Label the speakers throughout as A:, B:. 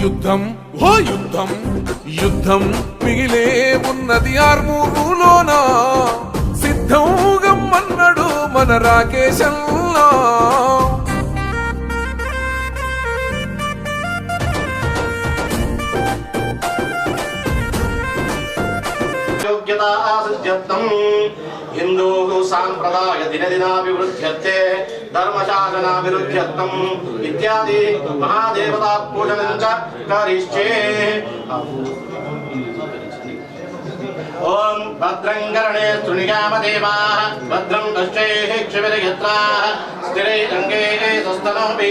A: యుద్ధం ఓ యుద్ధం యుద్ధం మిగిలే ఉన్నది ఆర్మూరులోనా? సిద్ధం గమ్మన్నాడు మన రాకేశల్లా
B: యోగ్యత ఆసృజ్యత్వం హిందూ సాంప్రదాయ దినదినాభివృద్ధ్యతే ధర్మశాసనాభిరుధ్యర్థం ఇత్యాది మహాదేవతా పూజనం కరిష్యే ఓం భద్రంగరణే శృణుయామదేవాः భద్రం కష్టైः క్షిభిరయత్రాः స్థిరైరంగైः స్వస్తనోపి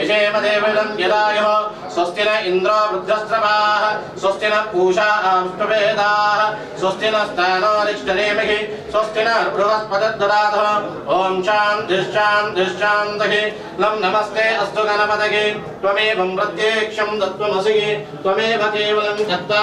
B: యజేమదేవిలం యదాయుः. స్వస్తి న ఇంద్రో వృద్ధస్రవాः. స్వస్తి న పూషా ఆంష్టువేదాः స్వస్తి న స్థానో రిష్టనేమిహి స్వస్తి న బృహస్పతిర్దదాతः. ఓం శాం దిశ్చాం దిశ్చాంతహి నం నమస్తే అస్తు గణపతకి త్వమేవం ప్రత్యేక్షం దత్వమసి. త్వమేవ కేవలం దత్తా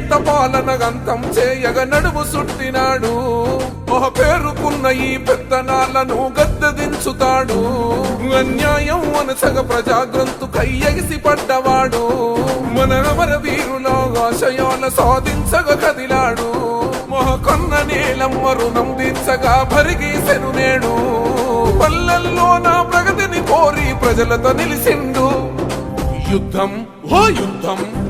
A: ఎంత పాలన గంతం చేయగ నడుము సుట్టినాడు. ఒక పేరుకున్న ఈ పెత్తనాలను గద్దెదించుతాడు. అన్యాయం అనసగ ప్రజాగ్రంతు కయ్యగిసి పడ్డవాడు. మన అమర వీరులో ఆశయాల సాధించగ కదిలాడు. మొహకొన్న నీలమ్మ రుణం దించగా భరిగీసెను నేడు. పల్లెల్లో నా ప్రగతిని కోరి ప్రజలతో నిలిసిండు. యుద్ధం ఓ యుద్ధం.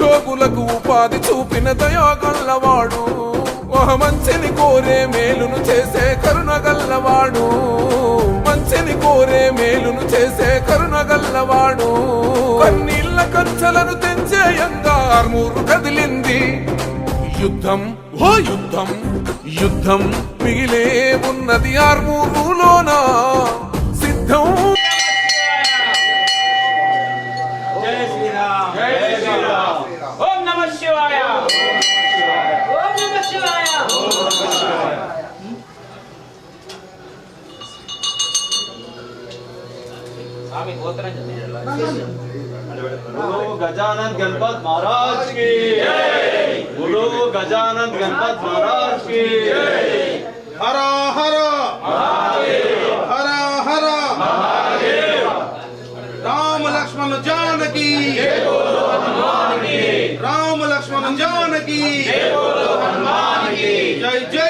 A: జోగులకు ఉపాధి చూపిన దయాగల్లవాడు. ఒక మంచిని కోరే మేలును చేసే కరుణ గల్లవాడు మంచిని కోరే మేలును చేసే కరుణ గల్లవాడు కన్నీళ్ళ కంచెలను తెంచే యంగార్మూరు కదిలింది. యుద్ధం ఓ యుద్ధం యుద్ధం మిగిలే ఉన్నది ఆర్మూరులోనా? సిద్ధం
C: गजानंद गणपत महाराज की बोलो गजानंद गणपत महाराज की
D: हरा हरा हरा हरा राम लक्ष्मण जान की राम लक्ष्मण जान की
E: जय जय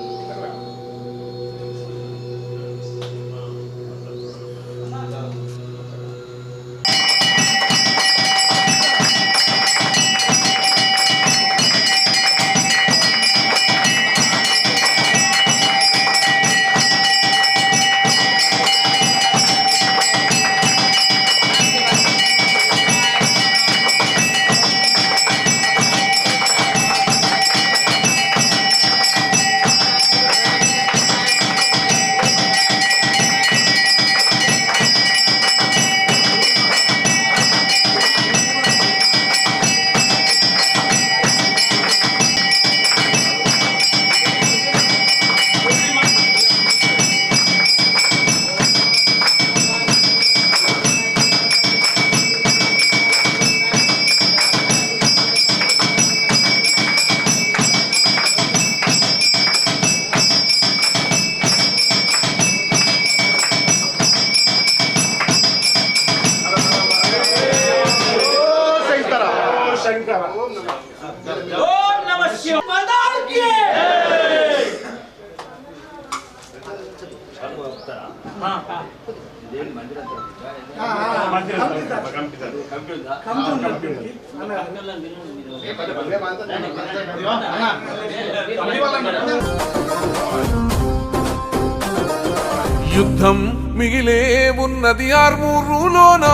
A: యుద్ధం మిగిలే ఉన్నది ఆర్మూరులోన?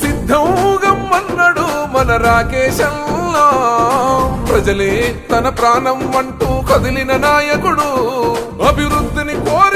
A: సిద్ధం మన రాకేశల్లా ప్రజలే తన ప్రాణం అంటూ కదిలిన నాయకుడు. అభివృద్ధిని కోరి